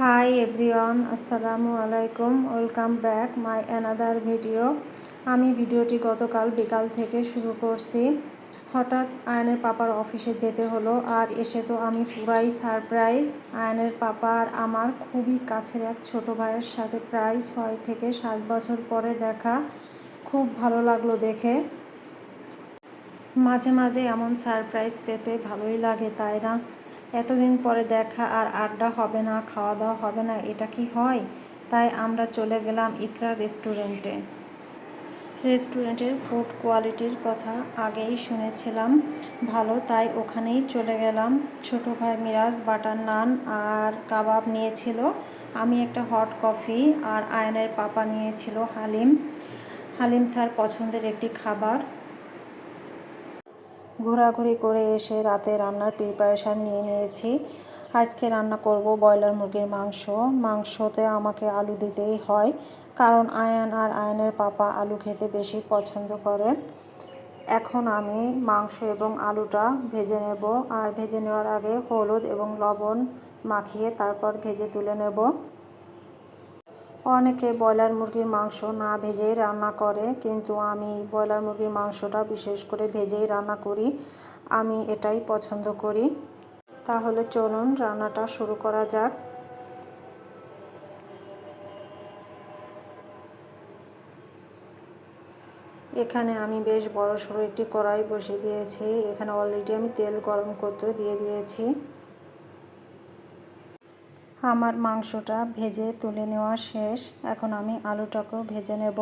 High everyone আসসালামু আলাইকুম welcome back my another video আমি ভিডিওটি গতকাল বিকাল থেকে শুরু করছি। হঠাৎ আয়নের পাপার অফিসে যেতে হলো, আর এসে তো আমি পুরাই সারপ্রাইজ। আয়নের পাপা আর আমার খুবই কাছের এক ছোট ভাইয়ের সাথে প্রায় ছয় থেকে সাত বছর পরে দেখা। খুব ভালো লাগল দেখে। মাঝে মাঝে এমন সারপ্রাইজ পেতে ভালোই লাগে, তাই না? এতদিন পরে দেখা আর আড্ডা হবে না খাওয়া দাওয়া হবে না, এটা কি হয়? তাই আমরা চলে গেলাম ইকরা রেস্টুরেন্টে। রেস্টুরেন্টের ফুড কোয়ালিটির কথা আগেই শুনেছিলাম। ভালো, তাই ওখানেই চলে গেলাম। ছোট ভাই মিরাজ বাটার নান আর কাবাব নিয়েছিল। আমি একটা হট কফি আর আয়নের পাপা নিয়েছিল হালিম। হালিম তার পছন্দের একটি খাবার। ঘোরাঘুরি করে এসে রাতে রান্নার প্রিপারেশান নিয়ে নিয়েছি। আজকে রান্না করব ব্রয়লার মুরগির মাংস। মাংসতে আমাকে আলু দিতেই হয়, কারণ আয়ান আর আয়নের পাপা আলু খেতে বেশি পছন্দ করে। এখন আমি মাংস এবং আলুটা ভেজে নেব, আর ভেজে নেওয়ার আগে হলুদ এবং লবণ মাখিয়ে তারপর ভেজে তুলে নেব। অনেকে ব্রয়লার মুরগির মাংস না ভেজেই রান্না করে, কিন্তু আমি ব্রয়লার মুরগির মাংসটা বিশেষ করে ভেজেই রান্না করি। আমি এটাই পছন্দ করি। তাহলে চলুন রান্নাটা শুরু করা যাক। এখানে আমি বেশ বড় সড়ো একটি কড়াই বসে দিয়েছি। এখানে অলরেডি আমি তেল গরম করতে দিয়ে দিয়েছি। আমার মাংসটা ভেজে তুলে নেওয়া শেষ। এখন আমি আলুটাকেও ভেজে নেব।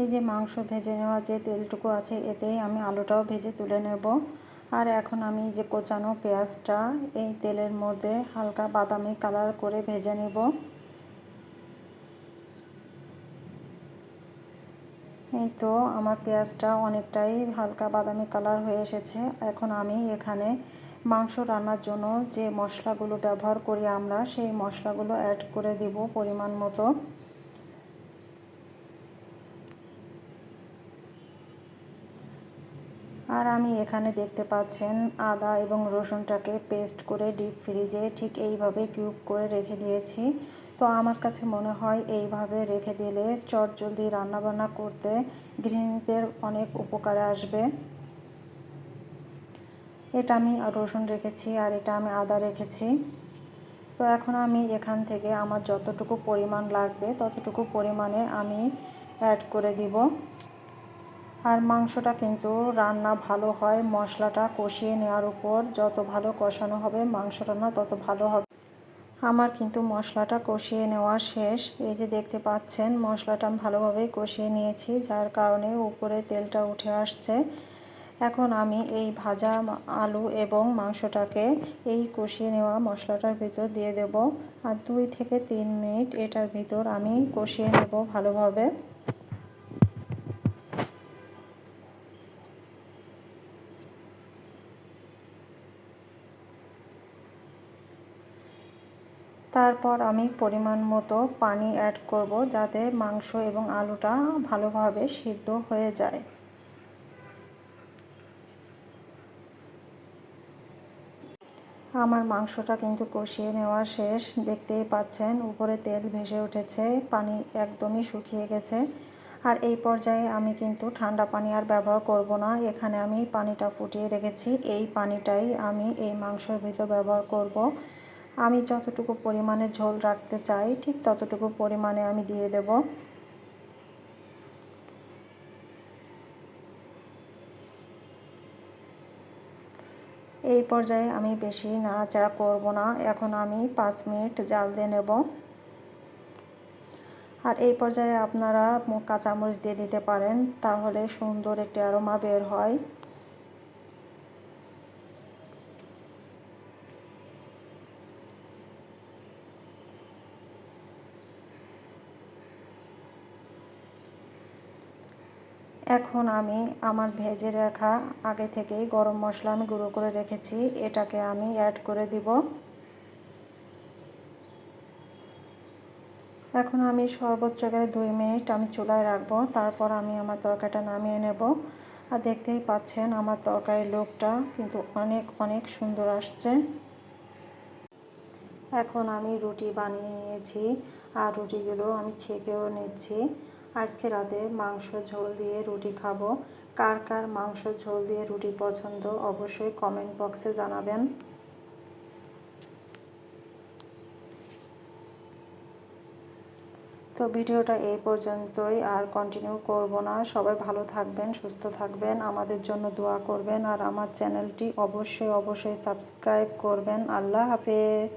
এই যে মাংস ভেজে নেওয়া যে তেলটুকু আছে এতেই আমি আলুটাও ভেজে তুলে নেব। আর এখন আমি যে কোচানো পেঁয়াজটা, এই তেলের মধ্যে হালকা বাদামি কালার করে ভেজে নেব। এই তো আমার পেঁয়াজটা অনেকটাই হালকা বাদামি কালার হয়ে এসেছে। এখন আমি এখানে মাংস রান্নার জন্য যে মশলাগুলো ব্যবহার করি আমরা, সেই মশলাগুলো অ্যাড করে দিব পরিমাণ মতো। আর আমি এখানে দেখতে পাচ্ছেন আদা এবং রসুনটাকে পেস্ট করে ডিপ ফ্রিজে ঠিক এইভাবে কিউব করে রেখে দিয়েছি। তো আমার কাছে মনে হয় এইভাবে রেখে দিলে চট জলদি রান্নাবান্না করতে গৃহিণীদের অনেক উপকারে আসবে। এটা আমি রসুন রেখেছি আর এটা আমি আদা রেখেছি। তো এখন আমি এখান থেকে আমার যতটুকু পরিমাণ লাগবে ততটুকু পরিমাণে আমি অ্যাড করে দিব। আর মাংসটা কিন্তু রান্না ভালো হয়, মশলাটা কষিয়ে নেওয়ার উপর যত ভালো কষানো হবে মাংসটা না তত ভালো হবে। আমার কিন্তু মশলাটা কষিয়ে নেওয়া শেষ। এই যে দেখতে পাচ্ছেন মশলাটা আমি ভালোভাবে কষিয়ে নিয়েছি, যার কারণে উপরে তেলটা উঠে আসছে। এখন আমি এই ভাজা আলু এবং মাংসটাকে এই কষিয়ে নেওয়া মশলাটার ভিতর দিয়ে দেব। আর দুই থেকে তিন মিনিট এটার ভিতর আমি কষিয়ে নেব ভালোভাবে। তারপর আমি পরিমাণ মতো পানি অ্যাড করব যাতে মাংস এবং আলুটা ভালোভাবে সিদ্ধ হয়ে যায়। আমার মাংসটা কিন্তু কষিয়ে নেওয়া শেষ। দেখতেই পাচ্ছেন, উপরে তেল ভেসে উঠেছে, পানি একদমই শুকিয়ে গেছে। আর এই পর্যায়ে আমি কিন্তু ঠান্ডা পানি আর ব্যবহার করব না। এখানে আমি পানিটা ফুটিয়ে রেখেছি। এই পানিটাই আমি এই মাংসের ভিতর ব্যবহার করব। আমি যতটুকু পরিমাণে ঝোল রাখতে চাই, ঠিক ততটুকু পরিমাণে আমি দিয়ে দেব। এই পর্যায়ে আমি বেশি নাড়াচাড়া করব না। এখন আমি পাঁচ মিনিট জাল দিয়ে নেব। আর এই পর্যায়ে আপনারা কাঁচামরিচ দিয়ে দিতে পারেন, তাহলে সুন্দর একটি আরোমা বের হয়। এখন আমি আমার ভেজে রাখা আগে থেকেই গরম মশলা আমি গুঁড়ো করে রেখেছি। এটাকে আমি অ্যাড করে দিব। এখন আমি সর্বোচ্চ করে দুই মিনিট আমি চুলায় রাখব। তারপর আমি আমার তরকারিটা নামিয়ে নেব। আর দেখতেই পাচ্ছেন আমার তরকারির লোকটা কিন্তু অনেক অনেক সুন্দর আসছে। এখন আমি রুটি বানিয়ে নিয়েছি। আর রুটিগুলো আমি ছেঁকেও নিচ্ছি। আজকে রাতে মাংস ঝোল দিয়ে রুটি খাব। কার কার মাংস ঝোল দিয়ে রুটি পছন্দ অবশ্যই কমেন্ট বক্সে জানাবেন। তো ভিডিওটা এই পর্যন্তই, আর কন্টিনিউ করব না। সবাই ভালো থাকবেন, সুস্থ থাকবেন, আমাদের জন্য দোয়া করবেন, আর আমার চ্যানেলটি অবশ্যই অবশ্যই সাবস্ক্রাইব করবেন। আল্লাহ হাফেজ।